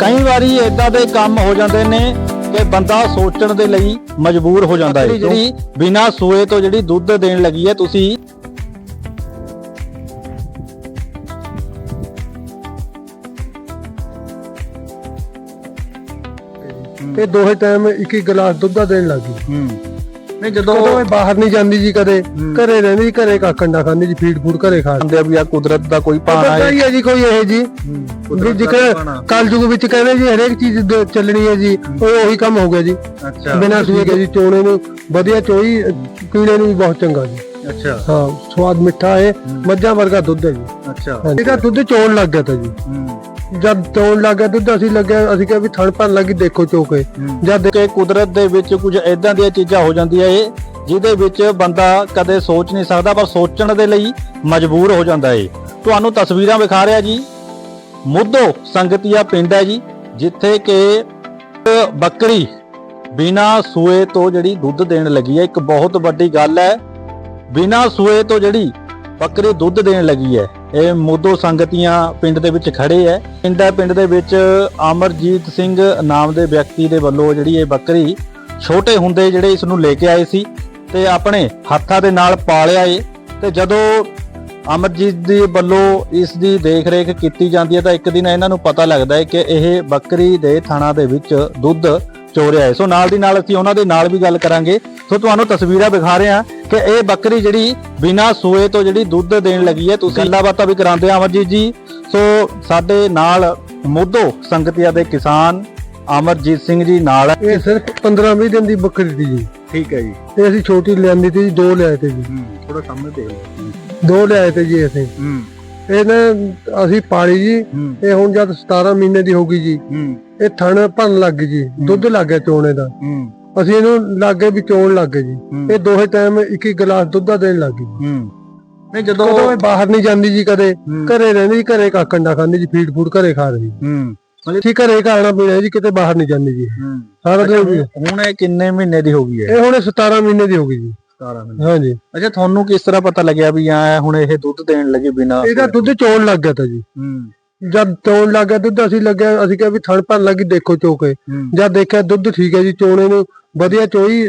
ਕਈ ਵਾਰੀ ਇਦਾਂ ਦੇ ਕੰਮ ਹੋ ਜਾਂਦੇ ਨੇ ਕਿ ਬੰਦਾ ਸੋਚਣ ਦੇ ਲਈ ਮਜਬੂਰ ਹੋ ਜਾਂਦਾ ਹੈ। ਜਿਹੜੀ ਬਿਨਾਂ ਸੂਏ ਤੋਂ ਜਿਹੜੀ ਦੁੱਧ ਦੇਣ ਲੱਗੀ ਹੈ ਤੁਸੀਂ ਇਹ ਦੋਹੇ ਟਾਈਮ ਇੱਕ ਇੱਕ ਗਲਾਸ ਦੁੱਧ ਦਾ ਦੇਣ ਲੱਗੀ ਹੂੰ। ਨਹੀਂ ਜਦੋਂ ਕਦੋਂ ਇਹ ਬਾਹਰ ਨਹੀਂ ਜਾਂਦੀ ਜੀ ਕਦੇ ਘਰੇ ਰਹਿੰਦੀ ਜੀ ਘਰੇ ਕਾਕੰਡਾ ਖਾਂਦੀ ਜੀ ਫੀਡ ਫੂਡ ਘਰੇ ਖਾ ਕਹਿੰਦੇ ਆ ਵੀ ਆ ਕੁਦਰਤ ਦਾ ਕੋਈ ਪਤਾ ਹੈ। ਹੀ ਹੈ ਜੀ ਕੋਈ ਇਹ ਜੀ। ਵੀ ਜਿਕਰ ਕਲਯੁਗ ਵਿੱਚ ਕਹਿੰਦੇ ਜੀ ਹਰੇਕ ਚੀਜ਼ ਦ- ਚੱਲਣੀ ਹੈ ਜੀ ਉਹ ਉਹੀ ਕੰਮ ਹੋ ਗਿਆ ਜੀ। ਅੱਛਾ। ਬਿਨਾਂ ਸੂਏ ਜੀ ਚੋਣੇ ਨੂੰ ਵਧੀਆ ਚੋਈ ਪੀਣੇ ਨੂੰ ਵੀ ਬਹੁਤ ਚੰਗਾ ਜੀ। ਅੱਛਾ। ਹਾਂ ਸਵਾਦ ਮਿੱਠਾ ਹੈ। ਮੱਝਾਂ ਵਰਗਾ ਦੁੱਧ ਹੈ ਜੀ। ਅੱਛਾ। ਇਹਦਾ ਦੁੱਧ ਚੋਣ ਲੱਗ ਗਿਆ ਤਾਂ ਜੀ। ਹੂੰ। ਜਦ ਚੋਣ ਲੱਗ ਦੁੱਧ ਅਸੀਂ ਲੱਗਿਆ ਅਸੀਂ ਕਿਹਾ ਵੀ ਥਣ ਭੰਨ ਲੱਗੀ ਦੇਖੋ ਚੋਕੇ ਜਦ ਕਿ ਕੁਦਰਤ ਦੇ ਵਿੱਚ ਕੁਝ ਇਦਾਂ ਦੀਆਂ ਚੀਜ਼ਾਂ ਹੋ ਜਾਂਦੀਆਂ ਏ ਜਿਹਦੇ ਵਿੱਚ ਬੰਦਾ ਕਦੇ ਸੋਚ ਨਹੀਂ ਸਕਦਾ ਪਰ ਸੋਚਣ ਦੇ ਲਈ ਮਜਬੂਰ ਹੋ ਜਾਂਦਾ ਏ ਤੁਹਾਨੂੰ ਤਸਵੀਰਾਂ ਵਿਖਾ ਰਿਹਾ ਜੀ। ਮੁੱਦੋ ਸੰਗਤੀਆ ਪਿੰਡ ਹੈ ਜੀ ਜਿੱਥੇ ਕਿ ਬੱਕਰੀ ਬਿਨਾ ਸੂਏ ਤੋਂ ਜਿਹੜੀ ਦੁੱਧ ਦੇਣ ਲੱਗੀ ਹੈ ਇੱਕ ਬਹੁਤ ਵੱਡੀ ਗੱਲ ਹੈ। ਬਿਨਾ ਸੂਏ ਤੋਂ ਜਿਹੜੀ ਬੱਕਰੀ ਦੁੱਧ ਦੇਣ ਲੱਗੀ ਹੈ। ਇਹ ਮੁੱਦੋ ਸੰਗਤੀਆਂ ਪਿੰਡ ਦੇ ਵਿੱਚ ਖੜੇ ਹੈ ਪਿੰਡ ਹੈ ਪਿੰਡ ਦੇ ਵਿੱਚ ਅਮਰਜੀਤ ਸਿੰਘ ਨਾਮ ਦੇ ਵਿਅਕਤੀ ਦੇ ਵੱਲੋਂ ਜਿਹੜੀ ਇਹ ਬੱਕਰੀ ਛੋਟੇ ਹੁੰਦੇ ਜਿਹੜੇ ਇਸ ਨੂੰ ਲੈ ਕੇ ਆਏ ਸੀ ਤੇ ਆਪਣੇ ਹੱਥਾਂ ਦੇ ਨਾਲ ਪਾਲਿਆ ਏ। ਤੇ ਜਦੋਂ ਅਮਰਜੀਤ ਦੇ ਵੱਲੋਂ ਇਸ ਦੀ ਦੇਖ-ਰੇਖ ਕੀਤੀ ਜਾਂਦੀ ਹੈ ਤਾਂ ਇੱਕ ਦਿਨ ਇਹਨਾਂ ਨੂੰ ਪਤਾ ਲੱਗਦਾ ਹੈ ਕਿ ਇਹ ਬੱਕਰੀ ਦੇ ਥਾਣਾ ਦੇ ਵਿੱਚ ਦੁੱਧ ਚੋਰਿਆ ਹੈ ਸੋ ਨਾਲ ਦੀ ਨਾਲ ਅਸੀਂ ਉਹਨਾਂ ਦੇ ਨਾਲ ਵੀ ਗੱਲ ਕਰਾਂਗੇ। ਸੋ ਤੁਹਾਨੂੰ ਤਸਵੀਰਾਂ ਵਿਖਾ ਰਹੇ ਹਾਂ। ਕਿ ਇਹ ਬੱਕਰੀ ਜਿਹੜੀ ਬਿਨਾਂ ਸੂਏ ਤੋਂ ਜਿਹੜੀ ਦੁੱਧ ਦੇਣ ਲੱਗੀ ਹੈ ਤੁਸੀਂ ਗੱਲਾਂ ਬਾਤਾਂ ਵੀ ਕਰਾਉਂਦੇ ਆ ਅਮਰਜੀਤ ਜੀ। ਸੋ ਸਾਡੇ ਨਾਲ ਮੋਧੋ ਸੰਗਤੀਆ ਦੇ ਕਿਸਾਨ ਅਮਰਜੀਤ ਸਿੰਘ ਜੀ ਨਾਲ ਹੈ। ਇਹ ਸਿਰਫ 15 20 ਦਿਨ ਦੀ ਬੱਕਰੀ ਜੀ। ਠੀਕ ਹੈ ਜੀ। ਇਹ ਅਸੀਂ ਛੋਟੀ ਲੈਂਦੀ ਸੀ ਜੀ, ਦੋ ਲਿਆਏ ਤੇ ਜੀ। ਥੋੜਾ ਸਾਹਮਣੇ ਦੇ ਦੋ ਲਿਆਏ ਤੇ ਜੀ ਅਸੀਂ। ਹੂੰ। ਇਹ ਨਾ ਅਸੀਂ ਪਾਲੀ ਜੀ ਇਹ ਹੁਣ ਜਦ 17 ਮਹੀਨੇ ਦੀ ਹੋ ਗਈ ਜੀ ਹੂੰ। ਇਹ ਥਣ ਭੰਨ ਲੱਗ ਗਈ ਜੀ ਦੁੱਧ ਲੱਗ ਗਿਆ ਚੋਣੇ ਦਾ। ਹੂੰ। ਅਸੀਂ ਇਹਨੂੰ ਲੱਗੇ ਵੀ ਚੋਣ ਲੱਗ ਗਏ ਜੀ। ਇਹ ਦੋਹੇ ਟਾਈਮ ਇੱਕ ਇੱਕ ਗਲਾਸ ਦੁੱਧ ਦਾ ਦੇਣ ਲੱਗ ਗਈ ਹੂੰ। ਨਹੀਂ ਜਦੋਂ ਇਹ ਬਾਹਰ ਨਹੀਂ ਜਾਂਦੀ ਜੀ ਕਦੇ। ਘਰੇ ਰਹਿੰਦੀ ਜੀ ਘਰੇ ਕਾਕੰਡਾ ਖਾਂਦੀ ਜੀ ਫੀਡ ਫੂਡ ਘਰੇ ਖਾ ਰਹੀ ਹੂੰ। ਠੀਕ ਘਰੇ ਖਾਣਾ ਪੀਣਾ ਜੀ ਕਿਤੇ ਬਾਹਰ ਨਹੀਂ ਜਾਂਦੀ ਜੀ। ਹੂੰ। ਸਾਰਾ ਦਿਨ ਹੁਣ ਇਹ ਕਿੰਨੇ ਮਹੀਨੇ ਦੀ ਹੋ ਗਈ ਹੈ? ਇਹ ਹੁਣ 17 ਮਹੀਨੇ ਦੀ ਹੋ ਗਈ ਜੀ। 17 ਮਹੀਨੇ। ਹਾਂਜੀ। ਅੱਛਾ ਤੁਹਾਨੂੰ ਕਿਸ ਤਰ੍ਹਾਂ ਪਤਾ ਲੱਗਿਆ ਵੀ ਆ ਹੁਣ ਇਹ ਦੁੱਧ ਦੇਣ ਲੱਗੇ ਬਿਨਾ ਇਹਦਾ ਦੁੱਧ ਚੋਣ ਲੱਗ ਗਿਆ ਤਾਂ ਜੀ। ਹੂੰ। ਜਦ ਚੋਣ ਲੱਗ ਦੁੱਧ ਅਸੀਂ ਲੱਗਿਆ ਅਸੀਂ ਕਿਹਾ ਵੀ ਥਣ ਭੰਨ ਲੱਗੀ ਦੇਖੋ ਚੋਕੇ। ਹੂੰ। ਜਦ ਦੇਖਿਆ ਦੁੱਧ ਠੀਕ ਹੈ ਜੀ ਚੋਣੇ ਨੂੰ ਵਧੀਆ ਚੋਈ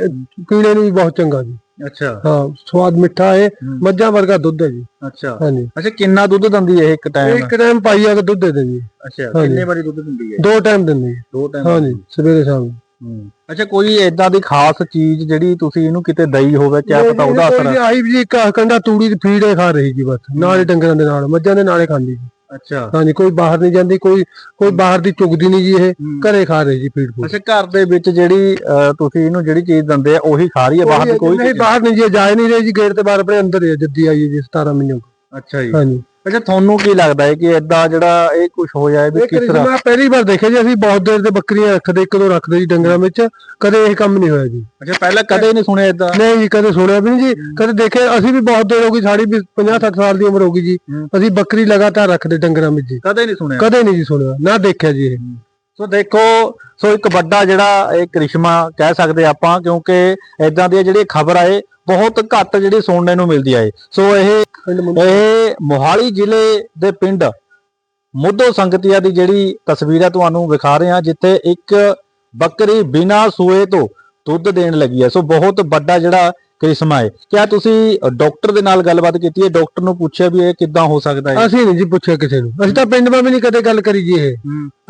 ਪੀਣੇ ਨੂੰ ਵੀ ਬਹੁਤ ਚੰਗਾ ਜੀ। ਅੱਛਾ। ਹਾਂ ਸਵਾਦ ਮਿੱਠਾ ਹੈ ਹੂੰ। ਮੱਝਾਂ ਵਰਗਾ ਦੁੱਧ ਹੈ ਜੀ। ਅੱਛਾ। ਹਾਂਜੀ। ਅੱਛਾ ਕਿੰਨਾ ਦੁੱਧ ਦਿੰਦੀ ਹੈ ਇੱਕ ਟਾਈਮ ਇੱਕ ਟਾਈਮ ਪਾਈਆ ਦਾ ਦੁੱਧ ਦੇ ਜੀ ਅੱਛਾ। ਕਿੰਨੇ ਵਾਰੀ ਦੁੱਧ ਦਿੰਦੀ ਹੈ? ਦੋ ਟਾਈਮ ਦਿੰਦੇ। ਜੀ ਦੋ ਟਾਈਮ ਹਾਂਜੀ ਸਵੇਰੇ ਸ਼ਾਮ। ਹੂੰ। ਅੱਛਾ ਕੋਈ ਏਦਾਂ ਦੀ ਖਾਸ ਚੀਜ਼ ਜਿਹੜੀ ਤੁਸੀਂ ਇਹਨੂੰ ਕਿਤੇ ਦਈ ਹੋਵੇ ਕਿਆ ਪਤਾ ਉਹਦਾ ਅਸਰ ਆਹੀ ਜੀ ਇੱਕ ਕੰਡਾ ਤੂੜੀ ਦੀ ਫੀਡ ਹੀ ਖਾ ਰਹੀ ਜੀ ਬਸ ਨਾਲੇ ਡੰਗਰਾਂ ਦੇ ਨਾਲ ਮੱਝਾਂ ਦੇ ਨਾਲੇ ਖਾਂਦੀ ਜੀ। ਅੱਛਾ। ਹਾਂਜੀ ਕੋਈ ਬਾਹਰ ਨਹੀਂ ਜਾਂਦੀ ਕੋਈ ਕੋਈ ਬਾਹਰ ਦੀ ਚੁਗਦੀ ਨਹੀਂ ਜੀ ਇਹ। ਘਰੇ ਖਾ ਰਹੀ ਜੀ ਫੀਡ ਫੂਡ ਅੱਛਾ ਘਰ ਦੇ ਵਿੱਚ ਜਿਹੜੀ ਅਹ, ਤੁਸੀਂ ਇਹਨੂੰ ਜਿਹੜੀ ਚੀਜ਼ ਦਿੰਦੇ ਆ ਉਹੀ ਖਾ ਰਹੀ ਹੈ ਬਾਹਰ ਦੀ ਕੋਈ ਨਹੀਂ ਬਾਹਰ ਨਹੀਂ ਜੀ ਜਾਇ ਨਹੀਂ ਰਹੀ ਜੀ ਗੇਟ ਤੇ ਬਾਹਰ ਆਪਣੇ ਅੰਦਰ ਹੀ ਹੈ, ਜੱਦੀ ਆਈ ਹੈ ਜੀ 17 ਮਹੀਨੇ ਅੱਛਾ ਜੀ। ਹਾਂਜੀ। ਅੱਛਾ ਤੁਹਾਨੂੰ ਕੀ ਲੱਗਦਾ ਹੈ ਕਿ ਏਦਾਂ ਜਿਹੜਾ ਇਹ ਕੁਝ ਹੋ ਜਾਏ ਵੀ ਇਹ ਕਿਸ ਤਰ੍ਹਾਂ? ਕ੍ਰਿਸ਼ਮਾ ਪਹਿਲੀ ਵਾਰ ਦੇਖਿਆ ਜੀ ਅਸੀਂ ਬਹੁਤ ਦੇਰ ਦੇ ਬੱਕਰੀਆਂ ਰੱਖਦੇ ਇੱਕ ਦੋ ਰੱਖਦੇ ਜੀ ਡੰਗਰਾਂ ਵਿੱਚ। ਕਦੇ ਇਹ ਕੰਮ ਨਹੀਂ ਹੋਇਆ ਜੀ। ਅੱਛਾ ਪਹਿਲਾਂ ਕਦੇ ਨਹੀਂ ਸੁਣਿਆ ਏਦਾਂ? ਨਹੀਂ ਜੀ ਕਦੇ ਸੁਣਿਆ ਵੀ ਨਹੀਂ ਜੀ। ਕਦੇ ਦੇਖਿਆ ਅਸੀਂ ਵੀ ਬਹੁਤ ਦੇਰ ਹੋ ਗਈ ਸਾਡੀ ਵੀ 50 60 ਸਾਲ ਦੀ ਉਮਰ ਹੋ ਗਈ ਜੀ। ਅਸੀਂ ਬੱਕਰੀ ਲਗਾਤਾਰ ਰੱਖਦੇ ਡੰਗਰਾਂ ਵਿੱਚ ਜੀ। ਕਦੇ ਨਹੀਂ ਸੁਣਿਆ? ਕਦੇ ਨਹੀਂ ਜੀ ਸੁਣਿਆ ਨਾ ਦੇਖਿਆ ਜੀ ਇਹ। ਸੋ ਦੇਖੋ ਸੋ ਇੱਕ ਵੱਡਾ ਜਿਹੜਾ ਇਹ ਕ੍ਰਿਸ਼ਮਾ ਕਹਿ ਸਕਦੇ ਆਪਾਂ ਕਿਉਂਕਿ ਏਦਾਂ ਦੀ ਜਿਹੜੀ ਖਬਰ ਆਏ ਬਹੁਤ ਘੱਟ ਜਿਹੜੀ ਸੁਣਨ ਨੂੰ ਮਿਲਦੀ ਆਏ ਸੋ ਇਹ ਇਹ ਮੋਹਾਲੀ ਜ਼ਿਲ੍ਹੇ ਦੇ ਪਿੰਡ ਮੁੱਦੋ ਸੰਗਤੀਆ ਦੀ ਜਿਹੜੀ ਤਸਵੀਰ ਹੈ ਤੁਹਾਨੂੰ ਵਿਖਾ ਰਹੇ ਹਾਂ ਜਿੱਥੇ ਇੱਕ ਬੱਕਰੀ ਬਿਨਾਂ ਸੂਏ ਤੋਂ ਦੁੱਧ ਦੇਣ ਲੱਗੀ ਹੈ ਸੋ ਬਹੁਤ ਵੱਡਾ ਜਿਹੜਾ ਕ੍ਰਿਸ਼ਮਾ ਹੈ। ਕਿਆ ਤੁਸੀਂ ਡਾਕਟਰ ਦੇ ਨਾਲ ਗੱਲਬਾਤ ਕੀਤੀ ਹੈ? ਡਾਕਟਰ ਨੂੰ ਪੁੱਛਿਆ ਵੀ ਇਹ ਕਿੱਦਾਂ ਹੋ ਸਕਦਾ ਹੈ? ਅਸੀਂ ਨਹੀਂ ਜੀ ਪੁੱਛਿਆ ਕਿਸੇ ਨੂੰ। ਅਸੀਂ ਤਾਂ ਪਿੰਡ ਵਿੱਚ ਵੀ ਨਹੀਂ ਕਦੇ ਗੱਲ ਕਰੀ ਜੀ ਇਹ।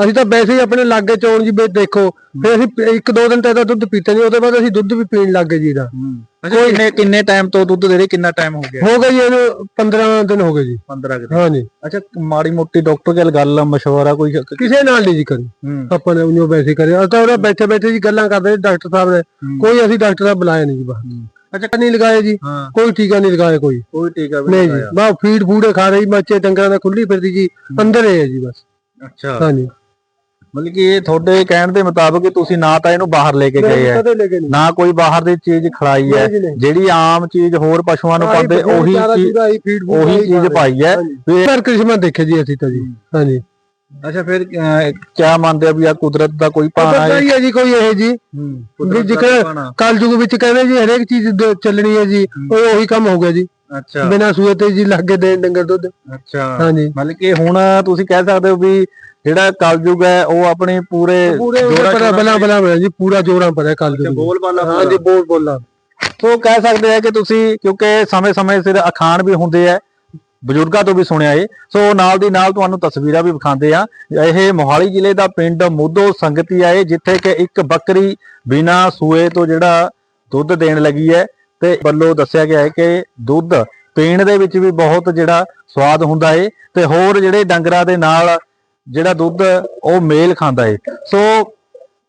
ਅਸੀਂ ਤਾਂ ਵੈਸੇ ਹੀ ਆਪਣੇ ਲਾਗੇ ਚੋਣ ਜੀ ਵੀ ਦੇਖੋ ਫਿਰ ਅਸੀਂ ਇੱਕ ਦੋ ਦਿਨ ਤਾਂ ਇਹਦਾ ਦੁੱਧ ਪੀਤਾ ਨਹੀਂ ਉਹਦੇ ਬਾਅਦ ਅਸੀਂ ਦੁੱਧ ਵੀ ਪੀਣ ਲੱਗ ਗਏ ਜੀ ਇਹਦਾ। ਅੱਛਾ ਕਿੰਨੇ ਕਿੰਨੇ ਟਾਈਮ ਤੋਂ ਦੁੱਧ ਦੇ ਰਹੇ? ਕਿੰਨਾ ਟਾਈਮ ਹੋ ਗਿਆ? ਹੋ ਗਏ ਜੀ ਇਹਨੂੰ 15 ਦਿਨ ਹੋ ਗਏ ਜੀ। 15 ਦਿਨ। ਹਾਂਜੀ। ਅੱਛਾ ਮਾੜੀ ਮੋਟੀ ਡਾਕਟਰ ਗੱਲ ਗੱਲ ਮਸ਼ਵਰਾ ਕੋਈ ਕਿਸੇ ਨਾਲ ਨਹੀਂ ਜੀ ਕਰੀ। ਹੂੰ। ਆਪਾਂ ਨੇ ਉਹਨੂੰ ਵੈਸੇ ਕਰਿਆ। ਅਸੀਂ ਤਾਂ ਉਹਦਾ ਬੈਠੇ ਬੈਠੇ ਜੀ ਗੱਲਾਂ ਕਰਦੇ ਡਾਕਟਰ ਸਾਹਿਬ ਨੇ। ਕੋਈ ਅਸੀਂ ਡਾਕਟਰ ਸਾਹਿਬ ਬੁਲਾਇਆ ਨਹੀਂ ਜੀ ਬਾਹਰ। ਅੱਛਾ ਨਹੀਂ ਲਗਾਏ ਜੀ। ਹਾਂ। ਕੋਈ ਟੀਕਾ ਨਹੀਂ ਲਗਾਇਆ ਕੋਈ। ਕੋਈ ਟੀਕਾ ਵੀ ਨਹੀਂ ਜੀ ਬਾ ਫੀਡ ਫੂਡ ਖਾ ਰਹੀ ਬੱਚੇ ਡੰਗਰਾਂ ਦਾ ਖੁੱਲੀ ਫਿਰਦੀ ਜੀ ਅੰਦਰ ਹੀ ਹੈ ਜੀ ਬਸ। ਅੱਛਾ। ਹਾਂਜੀ। ਮਤਲਬ ਕਿ ਇਹ ਤੁਹਾਡੇ ਕਹਿਣ ਦੇ ਮੁਤਾਬਕ ਹੀ ਤੁਸੀਂ ਨਾ ਤਾਂ ਇਹਨੂੰ ਬਾਹਰ ਲੈ ਕੇ ਗਏ ਹੈ। ਕਦੇ ਲੈ ਕੇ ਨਹੀਂ। ਨਾ ਕੋਈ ਬਾਹਰ ਦੀ ਚੀਜ਼ ਖਿਲਾਈ ਹੈ। ਨਹੀਂ ਜੀ, ਨਹੀਂ। ਜਿਹੜੀ ਆਮ ਚੀਜ਼ ਹੋਰ ਪਸ਼ੂਆਂ ਨੂੰ ਪਾਉਂਦੇ ਉਹੀ ਚੀਜ਼ ਉਹੀ ਚੀਜ਼ ਪਾਈ ਹੈ। ਵੀ ਪਰ ਕ੍ਰਿਸ਼ਮਾ ਦੇਖੇ ਜੀ ਅਸੀਂ ਤਾਂ ਜੀ। ਹਾਂਜੀ। ਅੱਛਾ ਫਿਰ ਕਿਆ ਮੰਨਦੇ ਆ ਵੀ ਆ ਕੁਦਰਤ ਦਾ ਕੋਈ ਪਤਾ ਹੈ? ਹੀ ਹੈ ਜੀ ਕੋਈ ਇਹ ਜੀ। ਵੀ ਜਿਕਰ ਕਲਯੁਗ ਵਿੱਚ ਕਹਿੰਦੇ ਜੀ ਹਰੇਕ ਚੀਜ਼ ਦ- ਚੱਲਣੀ ਹੈ ਜੀ ਉਹ ਉਹੀ ਕੰਮ ਹੋ ਗਿਆ ਜੀ। ਅੱਛਾ। ਬਿਨਾਂ ਸੂਏ ਤੇ ਜੀ ਲੱਗੇ ਦੇਣ ਡੰਗਰ ਦੁੱਧ। ਅੱਛਾ। ਹਾਂਜੀ। ਮਤਲਬ ਕਿ ਹੁਣ ਤੁਸੀਂ ਕਹਿ ਸਕਦੇ ਹੋ ਵੀ ਜਿਹੜਾ ਕਲਯੁਗ ਹੈ ਉਹ ਆਪਣੀ ਪੂਰੇ ਜੋਰਾਂ ਬਲਾ ਬਲਾ ਬਲਾ ਜੀ ਪੂਰਾ ਜੋਰਾਂ ਪਰ ਹੈ ਕੱਲ ਅੱਛਾ, ਬੋਲ ਬਾਲਾ ਹਾਂਜੀ ਬੋਲ ਬੋਲਾ। ਸੋ ਕਹਿ ਸਕਦੇ ਆ ਕਿ ਤੁਸੀਂ ਕਿਉਂਕਿ ਸਮੇਂ-ਸਮੇਂ ਸਿਰ ਅਖਾਣ ਵੀ ਹੁੰਦੇ ਆ ਬਜ਼ੁਰਗਾਂ ਤੋਂ ਵੀ ਸੁਣਿਆ ਏ। ਸੋ ਨਾਲ ਦੀ ਨਾਲ ਤੁਹਾਨੂੰ ਤਸਵੀਰਾਂ ਵੀ ਵਿਖਾਉਂਦੇ ਆ ਇਹ ਮੋਹਾਲੀ ਜ਼ਿਲ੍ਹੇ ਦਾ ਪਿੰਡ ਮੁੱਦੋ ਸੰਗਤੀ ਆ ਏ, ਜਿੱਥੇ ਕਿ ਇੱਕ ਬੱਕਰੀ ਬਿਨਾ ਸੂਏ ਤੋਂ ਜਿਹੜਾ ਦੁੱਧ ਦੇਣ ਲੱਗੀ ਹੈ ਤੇ ਵੱਲੋਂ ਦੱਸਿਆ ਗਿਆ ਹੈ ਕਿ ਦੁੱਧ ਪੀਣ ਦੇ ਵਿੱਚ ਵੀ ਬਹੁਤ ਜਿਹੜਾ ਸਵਾਦ ਹੁੰਦਾ ਏ ਤੇ ਹੋਰ ਜਿਹੜੇ ਡੰਗਰਾਂ ਦੇ ਨਾਲ ਜਿਹੜਾ ਦੁੱਧ ਉਹ ਮੇਲ ਖਾਂਦਾ ਏ। ਸੋ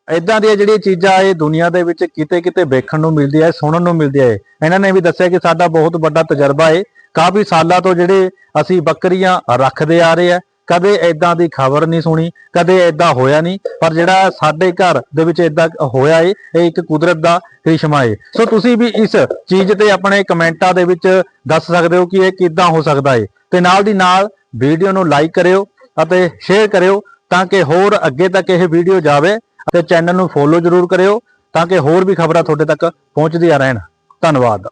ਇਦਾਂ ਦੀਆਂ ਜਿਹੜੀਆਂ ਚੀਜ਼ਾਂ ਇਹ ਦੁਨੀਆ ਦੇ ਵਿੱਚ ਕਿਤੇ ਕਿਤੇ ਵੇਖਣ ਨੂੰ ਮਿਲਦੀ ਹੈ ਸੁਣਨ ਨੂੰ ਮਿਲਦੀ ਹੈ ਇਹਨਾਂ ਨੇ ਵੀ ਦੱਸਿਆ ਕਿ ਸਾਡਾ ਬਹੁਤ ਵੱਡਾ ਤਜਰਬਾ ਹੈ ਕਾਫੀ ਸਾਲਾਂ ਤੋਂ ਜਿਹੜੇ ਅਸੀਂ ਬੱਕਰੀਆਂ ਰੱਖਦੇ ਆ ਰਹੇ ਆ, ਕਦੇ ਇਦਾਂ ਦੀ ਖਬਰ ਨਹੀਂ ਸੁਣੀ, ਕਦੇ ਇਦਾਂ ਹੋਇਆ ਨਹੀਂ, ਪਰ ਜਿਹੜਾ ਸਾਡੇ ਘਰ ਦੇ ਵਿੱਚ ਇਦਾਂ ਹੋਇਆ ਏ ਇਹ ਇੱਕ ਕੁਦਰਤ ਦਾ ਕ੍ਰਿਸ਼ਮਾ ਏ ਸੋ ਤੁਸੀਂ ਵੀ ਇਸ ਚੀਜ਼ ਤੇ ਆਪਣੇ ਕਮੈਂਟਾਂ ਦੇ ਵਿੱਚ ਦੱਸ ਸਕਦੇ ਹੋ ਕਿ ਇਹ ਕਿੱਦਾਂ ਹੋ ਸਕਦਾ ਏ ਤੇ ਨਾਲ ਦੀ ਨਾਲ ਵੀਡੀਓ ਨੂੰ ਲਾਈਕ ਕਰਿਓ ਅਤੇ ਸ਼ੇਅਰ ਕਰਿਓ ਤਾਂ ਕਿ ਹੋਰ ਅੱਗੇ ਤੱਕ ਇਹ ਵੀਡੀਓ ਜਾਵੇ। ਅਤੇ ਚੈਨਲ ਨੂੰ ਫੋਲੋ ਜ਼ਰੂਰ ਕਰਿਓ ਤਾਂ ਕਿ ਹੋਰ ਵੀ ਖਬਰਾਂ ਤੁਹਾਡੇ ਤੱਕ ਪਹੁੰਚਦੀਆਂ ਰਹਿਣ। ਧੰਨਵਾਦ।